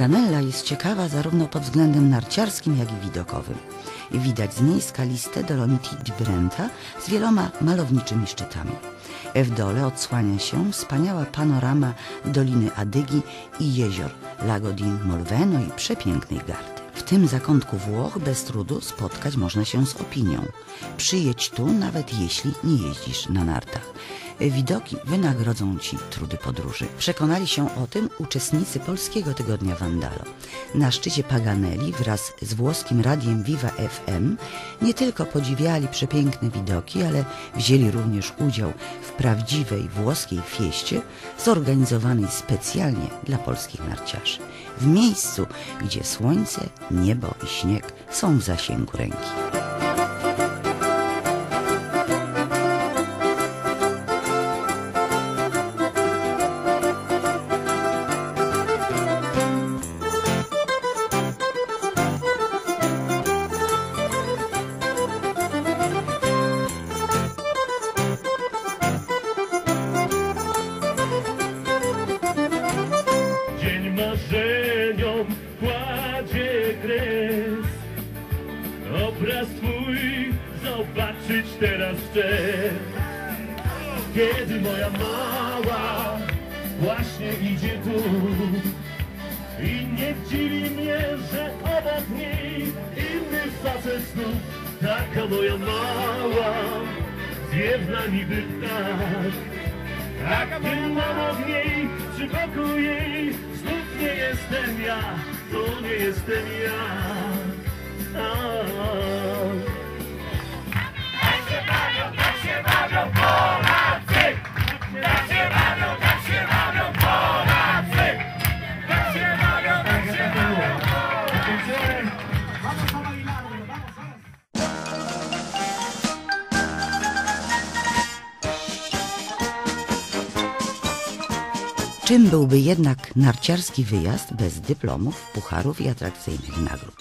Paganella jest ciekawa zarówno pod względem narciarskim, jak i widokowym. Widać z niej skaliste Dolomiti di Brenta z wieloma malowniczymi szczytami. W dole odsłania się wspaniała panorama Doliny Adygi i jezior Lago di Molveno i przepięknej Gardy. W tym zakątku Włoch bez trudu spotkać można się z opinią. Przyjedź tu, nawet jeśli nie jeździsz na nartach. Widoki wynagrodzą Ci trudy podróży. Przekonali się o tym uczestnicy Polskiego Tygodnia Vandalo. Na szczycie Paganelli wraz z włoskim radiem Viva FM nie tylko podziwiali przepiękne widoki, ale wzięli również udział w prawdziwej włoskiej fieście zorganizowanej specjalnie dla polskich narciarzy. W miejscu, gdzie słońce, niebo i śnieg są w zasięgu ręki. Twój zobaczyć teraz chcę Kiedy moja mała właśnie idzie tu I nie dziwi mnie, że obok niej inny facet znów. Taka moja mała, zwiewna niby ptak jak nie mam od niej, przy boku jej Znów nie jestem ja, to nie jestem ja. A. Czym byłby jednak narciarski wyjazd bez dyplomów, pucharów i atrakcyjnych nagród?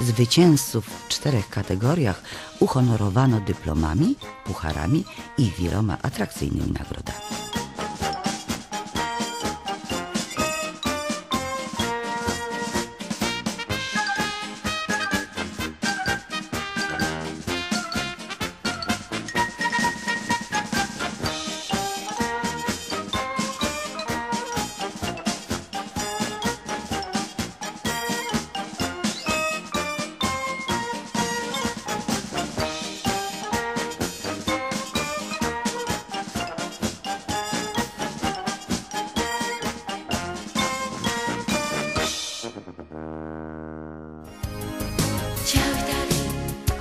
Zwycięzców w czterech kategoriach uhonorowano dyplomami, pucharami i wieloma atrakcyjnymi nagrodami.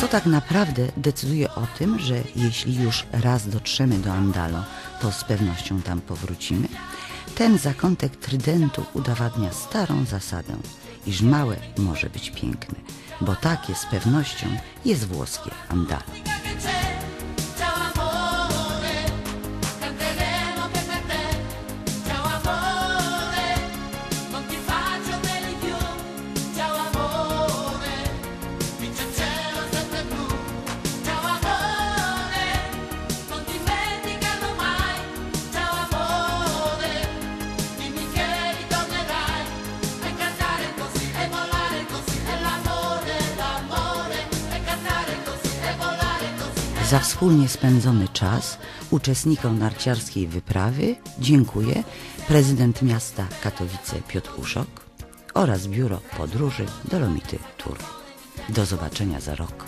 Co tak naprawdę decyduje o tym, że jeśli już raz dotrzemy do Andalo, to z pewnością tam powrócimy? Ten zakątek trydentu udowadnia starą zasadę, iż małe może być piękne, bo takie z pewnością jest włoskie Andalo. Za wspólnie spędzony czas uczestnikom narciarskiej wyprawy dziękuję prezydent miasta Katowice Piotr Uszok oraz Biuro Podróży Dolomity Tour. Do zobaczenia za rok.